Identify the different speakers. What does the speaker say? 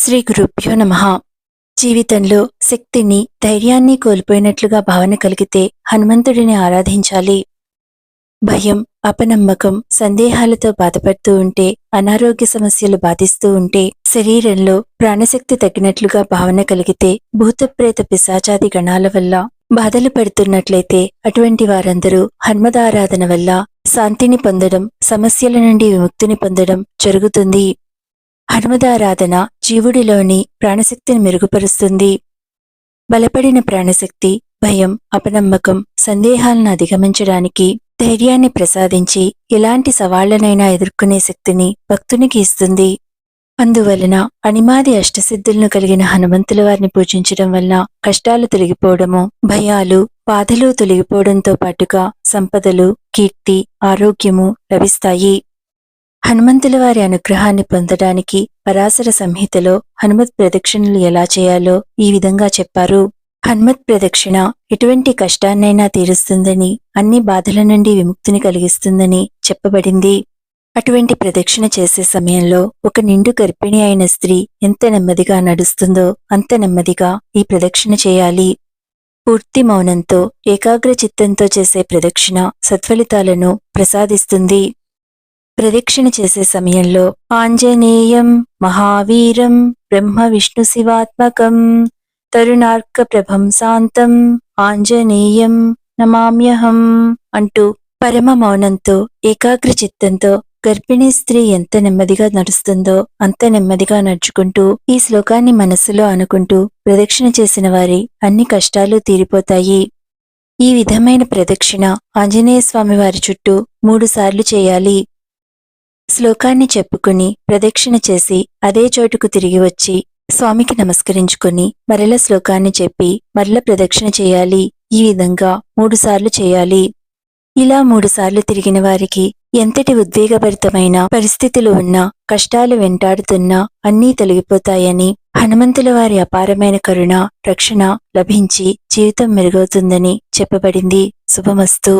Speaker 1: శ్రీ గురుభ్యో నమ. జీవితంలో శక్తిని ధైర్యాన్ని కోల్పోయినట్లుగా భావన కలిగితే హనుమంతుడిని ఆరాధించాలి. భయం అపనమ్మకం సందేహాలతో బాధపడుతూ ఉంటే అనారోగ్య సమస్యలు బాధిస్తూ ఉంటే శరీరంలో ప్రాణశక్తి తగ్గినట్లుగా భావన కలిగితే భూతప్రేత పిశాచాది గణాల వల్ల బాధలు పడుతున్నట్లయితే అటువంటి వారందరూ హన్మదారాధన వల్ల శాంతిని పొందడం సమస్యల నుండి విముక్తిని పొందడం జరుగుతుంది. హనుమదారాధన జీవుడిలోని ప్రాణశక్తిని మెరుగుపరుస్తుంది. బలపడిన ప్రాణశక్తి భయం అపనమ్మకం సందేహాలను అధిగమించడానికి ధైర్యాన్ని ప్రసాదించి ఎలాంటి సవాళ్ళనైనా ఎదుర్కొనే శక్తిని భక్తునికి ఇస్తుంది. అందువలన అనిమాది అష్టసిద్ధులను కలిగిన హనుమంతుల వారిని పూజించడం వల్ల కష్టాలు తొలగిపోవడము భయాలు బాధలు తొలగిపోవడంతో పాటుగా సంపదలు కీర్తి ఆరోగ్యము లభిస్తాయి. హనుమంతుల వారి అనుగ్రహాన్ని పొందడానికి పరాశర సంహితలో హనుమత్ ప్రదక్షిణలు ఎలా చేయాలో ఈ విధంగా చెప్పారు. హనుమత్ ప్రదక్షిణ ఎటువంటి కష్టాన్నైనా తీరుస్తుందని అన్ని బాధల నుండి విముక్తిని కలిగిస్తుందని చెప్పబడింది. అటువంటి ప్రదక్షిణ చేసే సమయంలో ఒక నిండు గర్భిణి అయిన స్త్రీ ఎంత నెమ్మదిగా నడుస్తుందో అంత నెమ్మదిగా ఈ ప్రదక్షిణ చేయాలి. పూర్తి మౌనంతో ఏకాగ్ర చిత్తంతో చేసే ప్రదక్షిణ సత్ఫలితాలను ప్రసాదిస్తుంది. ప్రదక్షిణ చేసే సమయంలో ఆంజనేయం మహావీరం బ్రహ్మ విష్ణు శివాత్మకం తరుణార్క ప్రభం శాంతం ఆంజనేయం నమామ్యహం అంటూ పరమ మౌనంతో ఏకాగ్ర చిత్తంతో గర్భిణీ స్త్రీ ఎంత నెమ్మదిగా నడుస్తుందో అంత నెమ్మదిగా నడుచుకుంటూ ఈ శ్లోకాన్ని మనస్సులో అనుకుంటూ ప్రదక్షిణ చేసిన వారి అన్ని కష్టాలు తీరిపోతాయి. ఈ విధమైన ప్రదక్షిణ ఆంజనేయ స్వామి వారి చుట్టూ మూడుసార్లు చేయాలి. శ్లోకాన్ని చెప్పుకుని ప్రదక్షిణ చేసి అదే చోటుకు తిరిగి వచ్చి స్వామికి నమస్కరించుకుని మరల శ్లోకాన్ని చెప్పి మరల ప్రదక్షిణ చేయాలి. ఈ విధంగా మూడుసార్లు చేయాలి. ఇలా మూడుసార్లు తిరిగిన వారికి ఎంతటి ఉద్వేగభరితమైన పరిస్థితులు ఉన్నా కష్టాలు వెంటాడుతున్నా అన్నీ తొలగిపోతాయని హనుమంతుల వారి అపారమైన కరుణ రక్షణ లభించి జీవితం మెరుగవుతుందని చెప్పబడింది. శుభమస్తు.